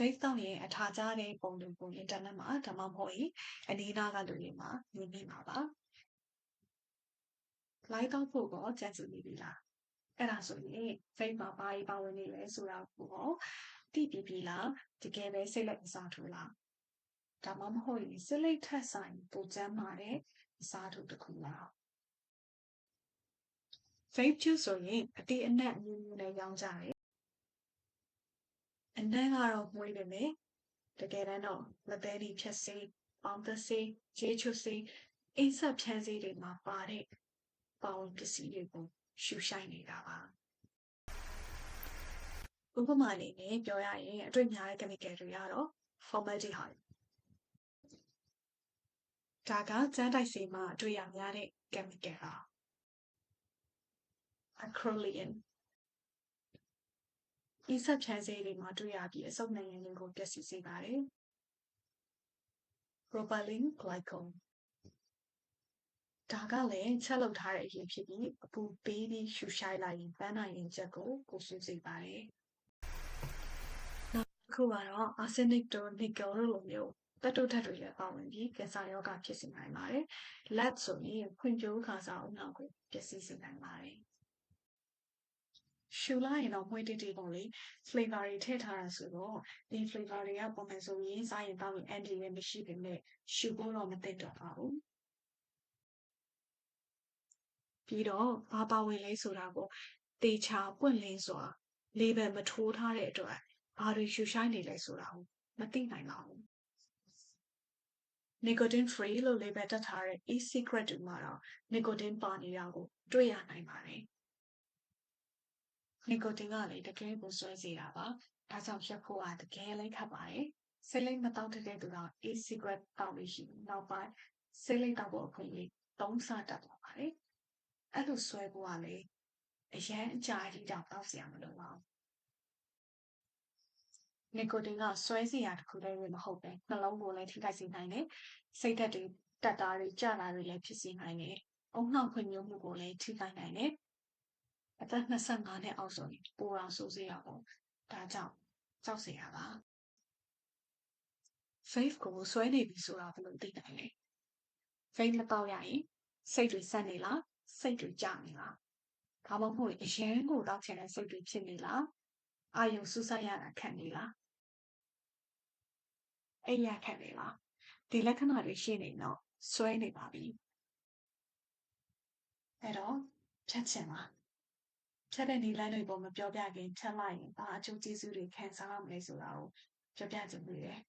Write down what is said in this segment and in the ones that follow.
Faith တောင်းရင်အထာကြတဲ့ပုံတွေကိုအင်တာနက်မှာဒါမှမဟုတ်ရင်အနီးနားကလူတွေမှာမြင်မိမှာပါ။ live တောက်ဖို့တော့ကြံစည်နေပြီလား။အဲ့ဒါဆိုရင် Faith မှာဘာတွေပါဝင်နေလဲဆိုတာကိုတော့သိပြီးပြီလား။တကယ်ပဲစိတ်လက်အစားထိုးလား။ဒါမှမဟုတ်ရင်စိတ်လက်ထက်ဆိုင်ပိုကျမ်းမာတဲ့အစားထိုးတစ်ခုလား။ Faith juice ဆိုရင်အတိအနက်အမျိုးမျိုးနဲ့ရောင်းကြတယ် အနံ့ကတော့မွေးပေမဲ့တကယ်တမ်းတော့လက်သေးတွေဖြတ်စေးပေါင်းသက်စေးဂျေးချွတ်စေးအိမ်ဆက်ဖြန်းစေးတွေမှာပါတဲ့ပေါင်းပစ္စည်းတွေကိုရှူရှိုက်နေတာပါဥပမာအနေနဲ့ပြောရရင်အတွေ့အများတဲ့ chemical တွေကတော့ formaldehyde ဒါကကျန်းတိုက်စေးမှာအတွေ့ရများတဲ့ chemical ဟာ acrolein အင်းဆက်ဖြန်းစေးတွေမှာတွေ့ရပြီးအဆုတ်နိုင်ငံတွေကိုပျက်စီးစေပါတယ်။ propylene glycol ဒါကလည်းချက်လုပ်ထားတဲ့အရေးဖြစ်ပြီးအပူပေးပြီးရှူရှိုက်လိုက်ရင်ပန်းနိုင်ရင်ချက်ကိုပိုဆူစေပါတယ်။နောက်တစ်ခုကတော့ arsenic တို့ nickel တို့လိုမျိုးတက်တုထက်တွေလည်းပါဝင်ပြီးကင်ဆာရောဂါဖြစ်စေနိုင်ပါတယ်။ lead ဆိုရင်ဖွံ့ဖြိုးခါစားအုံနောက်ကိုပျက်စီးစေနိုင်ပါတယ်။ ရှူလိုက်ရင်တော့မွှေးတိတိပေါ့လေ flavor တွေထည့်ထားတာဆိုတော့ဒီ flavor တွေကပုံမှန်ဆိုရင်စားရင်တောက်ရင် anti ရမရှိပေမဲ့ရှူဖို့တော့မသင့်တော့ပါဘူးပြီးတော့ဘာပါဝင်လဲဆိုတာကိုတေချာပွင့်လင်းစွာ label မထိုးထားတဲ့အတွက်ဘာတွေရှူရှိုင်းနေလဲဆိုတာကိုမသိနိုင်ပါဘူး nicotine free လို့ label တက်ထားတဲ့ e-cigarette တွေမှာတော့ nicotine ပါနေတာကိုတွေ့ရနိုင်ပါတယ် နီကိုတင်ကလည်းတကယ်ကိုစွဲစေတာပါ။ဒါကြောင့်ရက်ဖို့ကတကယ်လည်းခက်ပါတယ်။ဆေးလိမ်မတောက်တဲ့သူက A secret တောက်လို့ရှိရင်နောက်ပိုင်းဆေးလိမ်တောက်ဖို့အခွင့်အရေးသုံးဆတက်သွားပါတယ်။အဲ့လိုစွဲဖို့ကလည်းအရန်အကြာကြီးတောက်တောက်စရာမလိုပါဘူး။နီကိုတင်ကစွဲစရာတစ်ခုတည်းမဟုတ်ပဲနှလုံးကိုလည်းထိခိုက်စေနိုင်တယ်။စိတ်ဓာတ်တွေတက်တာတွေကြတာတွေလည်းဖြစ်စေနိုင်တယ်။အုံနောက်ခွင့်မျိုးမှုကိုလည်းထိခိုက်နိုင်တယ်။ အသက်25နှစ်အောက်ဆိုရင်ပိုအောင်ဆိုးစေရပေါ့ဒါကြောင့်ကြောက်เสียရပါ faith ကိုဆွဲနေပြီဆိုတာဘယ်လိုသိနိုင်လဲ faith မတော့ရရင်စိတ်တွေဆက်နေလားစိတ်တွေကြနေလားဒါမှမဟုတ်အရင်ကိုတောက်ချင်တဲ့စိတ်တွေဖြစ်နေလားအာယုံစူးစိုက်ရတာခံနေလားအဲ့ရခံနေလားဒီလက္ခဏာတွေရှိနေတော့ဆွဲနေပါပြီအဲ့တော့ဖြတ်ချင်လား ဖြတ်တဲ့နည်းလမ်းတွေကိုမပြောပြခင်ဖြတ်လိုက်ရင်ဘာအကျိုးကျေးဇူးတွေခံစားရမလဲဆိုတာကိုပြောပြချင်သေးတယ်။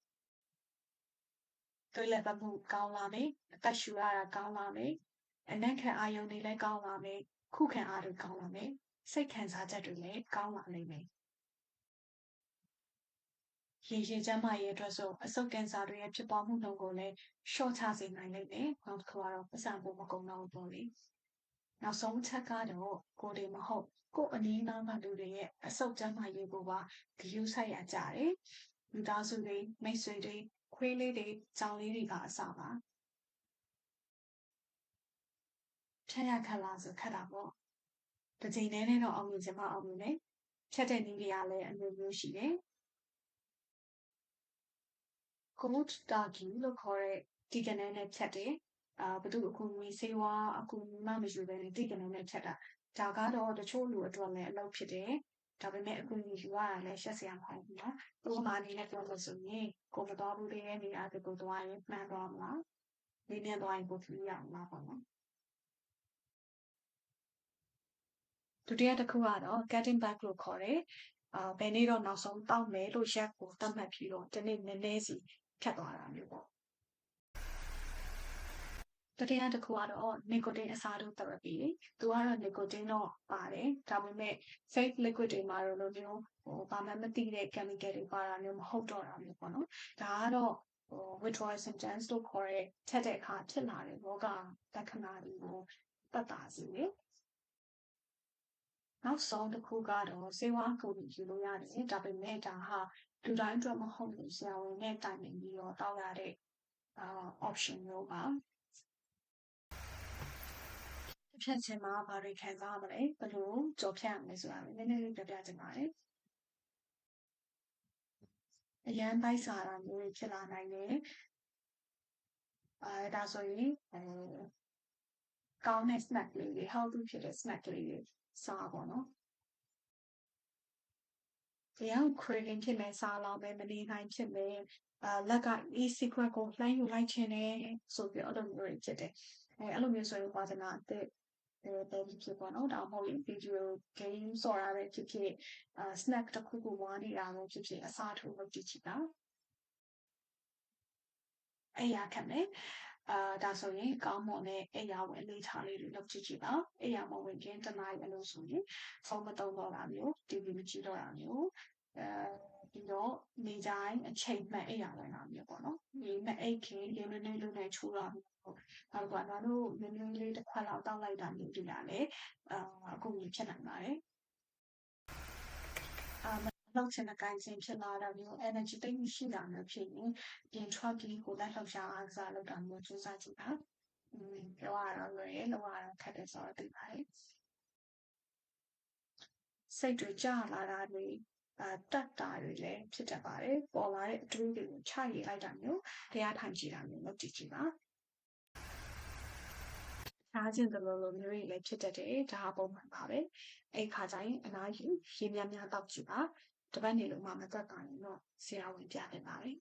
တွေးလက်ပတ်မှုကောင်းလာမယ်။အသက်ရှူရတာကောင်းလာမယ်။အနံ့ခံအာယုန်တွေလည်းကောင်းလာမယ်။ခုခံအားတွေကောင်းလာမယ်။စိတ်ခံစားချက်တွေလည်းကောင်းလာနိုင်မယ်။ရေရင်ကျမ်းမာရေးအတွက်ဆိုအဆုတ်ကင်ဆာတွေရဲ့ဖြစ်ပေါ်မှုနှုန်းကိုလည်းရှော့ချစေနိုင်လိမ့်မယ်။နောက်တစ်ခုကတော့ပစံဖို့မကုန်တော့ဘူးပေါ့လေ။ နောက်ဆုံးချက်ကတော့ကိုယ်တွေမဟုတ်ကိုယ်အနီးနားကလူတွေရဲ့အဆုတ်ကျန်းမာရေးကိုပါဂရုစိုက်ရကြတယ်။မိသားစုတွေမိတ်ဆွေတွေခွေးလေးတွေကြောင်လေးတွေကအစပါဖြတ်ရခက်လားဆိုခက်တာပေါ့။တစ်ချိန်တည်းနဲ့တော့အောင်မြင်ချင်မှအောင်မြင်တယ်။ဖြတ်တဲ့နည်းတွေကလည်းအမျိုးမျိုးရှိတယ်။ cold turkey လို့ခေါ်တဲ့ဒီကနေ့နဲ့ဖြတ်တယ် အာဘသူအကူအညီဆေးဝါးအကူအညီမှမယူဘဲနဲ့တိကနေနဲ့ဖြတ်တာဒါကတော့တချို့လူအတွက်လည်းအလုပ်ဖြစ်တယ်ဒါပေမဲ့အကူအညီယူရတာလည်းရှက်စရာမဟုတ်ဘူးနော်။ဥပမာအနေနဲ့ပြောလို့ဆိုရင်ကိုမတော်ဘူးတဲ့နေရာကိုသွားရင်မှန်သွားမလား။နင်းနေသွားရင်ကိုဖြူရအောင်လားပေါ့နော်။ဒုတိယတစ်ခုကတော့ cutting back လို့ခေါ်တယ်။အာဘယ်နေ့တော့နောက်ဆုံးတောက်မယ်လို့ရက်ကိုသတ်မှတ်ပြီးတော့ဒီနေ့နည်းနည်းစီဖြတ်သွားတာမျိုးပေါ့ တတိယတစ်ခုကတော့ nicotine အစားထိုး therapy သူကတော့ nicotine တော့ပါတယ်ဒါပေမဲ့ fake liquid တွေမှာတော့လို့မျိုးဟိုဘာမှမသိတဲ့ chemical တွေပါတာမျိုးမဟုတ်တော့တာမျိုးပေါ့နော်ဒါကတော့ဟို withdrawal symptoms လို့ခေါ်တဲ့ထက်တဲ့အခါဖြစ်လာတဲ့ရောဂါလက္ခဏာတွေကိုပတ်တာစီတယ်နောက်ဆုံးတစ်ခုကတော့စေဝါကိုယူလို့ရတယ်ဒါပေမဲ့ဒါဟာလူတိုင်းအတွက်မဟုတ်ဘူးဆရာဝန်နဲ့တိုင်ပင်ပြီးတော့တောက်ရတဲ့အာ option မျိုးပါ ဖြတ်ခြင်းမှာဘာတွေခံစားရမလဲဘယ်လိုကြော်ဖြတ်ရမလဲဆိုတာလည်းနည်းနည်းလေးပြောပြချင်ပါတယ်အရန်ပိုက်စားတာမျိုးတွေဖြစ်လာနိုင်တယ်အဲဒါဆိုရင်အဲကောင်းတဲ့ snack လေးတွေ healthy ဖြစ်တဲ့ snack လေးတွေစားပါတော့တရား craving ဖြစ်မယ်စားလောက်ပဲမနေနိုင်ဖြစ်မယ်အာလက်က e secret ကိုလှမ်းယူလိုက်ခြင်းနဲ့ဆိုပြီးအဲ့လိုမျိုးတွေဖြစ်တယ်အဲအဲ့လိုမျိုးဆိုရင်ဝါသနာအသက် ပဲဖြစ်ပေါ့နော်ဒါမှမဟုတ် video game ဆိုတာပဲဖြစ်ဖြစ်အာ snack တစ်ခုခုဝါနေတာပဲဖြစ်ဖြစ်အစားထိုးလုပ်ကြည့်ချင်တာအဲ့ရခက်မယ်အာဒါဆိုရင်ကောင်းမွန်တဲ့အိယာဝင်လေးချလေးတွေလုပ်ကြည့်ကြည့်ပါအိယာမဝင်ခင်တနားရလို့ဆိုရင်ဖုန်းမသုံးတော့တာမျိုး TV မကြည့်တော့တာမျိုး အဲပြီးတော့နေတိုင်းအချိန်မှန်အိယာဝင်တာမျိုးပေါ့နော်ဒီမအိတ်ခင်ရေနည်းနည်းလေးနဲ့ချိုးတာမျိုးနောက်ကငါတို့နည်းနည်းလေးတစ်ခွက်လောက်တောက်လိုက်တာမျိုးဒီလားလေအာအခုဖြစ်နိုင်ပါတယ်အာလှုပ်ချင်တဲ့ကိုင်းခြင်းဖြစ်လာတာမျိုး energy တိတ်မရှိတာမျိုးဖြစ်ရင်ပြင်ထွက်ပြီးကိုလိုက်လှုပ်ရှားအားကစားလုပ်တာမျိုးစူးစမ်းကြည့်ပါ။อืมပြောရတော့လွယ်ရလောက်ရတော့ခက်တယ်ဆိုတော့သိပါတယ်။စိတ်တွေကြာလာတာတွေ အာတက်တာတွေလည်းဖြစ်တတ်ပါတယ်။ပေါ်လာတဲ့အတွေးတွေကိုချရေးလိုက်တာမျိုးတရားထိုင်ကြည့်တာမျိုးလုပ်ကြည့်ကြည့်ပါ။ထားခြင်းတလို့လိုမျိုးတွေလည်းဖြစ်တတ်တယ်ဒါပုံမှန်ပါပဲအဲ့ခါကျရင်အနားယူရေများများတောက်ကြည့်ပါတပတ်နေလို့မှမသက်တာရင်တော့ဆရာဝန်ပြသင့်ပါတယ်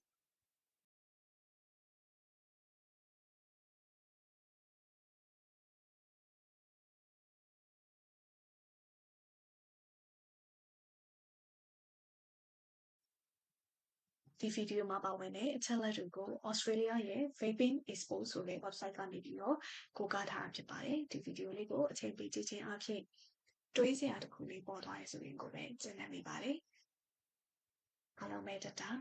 ဒီဗီဒီယိုမှာပါဝင်တဲ့အချက်လက်တွေကို Australia ရဲ့ Vaping Expo ဆိုတဲ့ website ကနေပြီးတော့ကိုးကားထားတာဖြစ်ပါတယ်ဒီဗီဒီယိုလေးကိုအချိန်ပေးကြည့်ခြင်းအပြင်တွေးစရာတစ်ခုလေးပေါ်သွားရဆိုရင်ကိုပဲကျင်နေမိပါတယ်အားလုံးပဲတတာ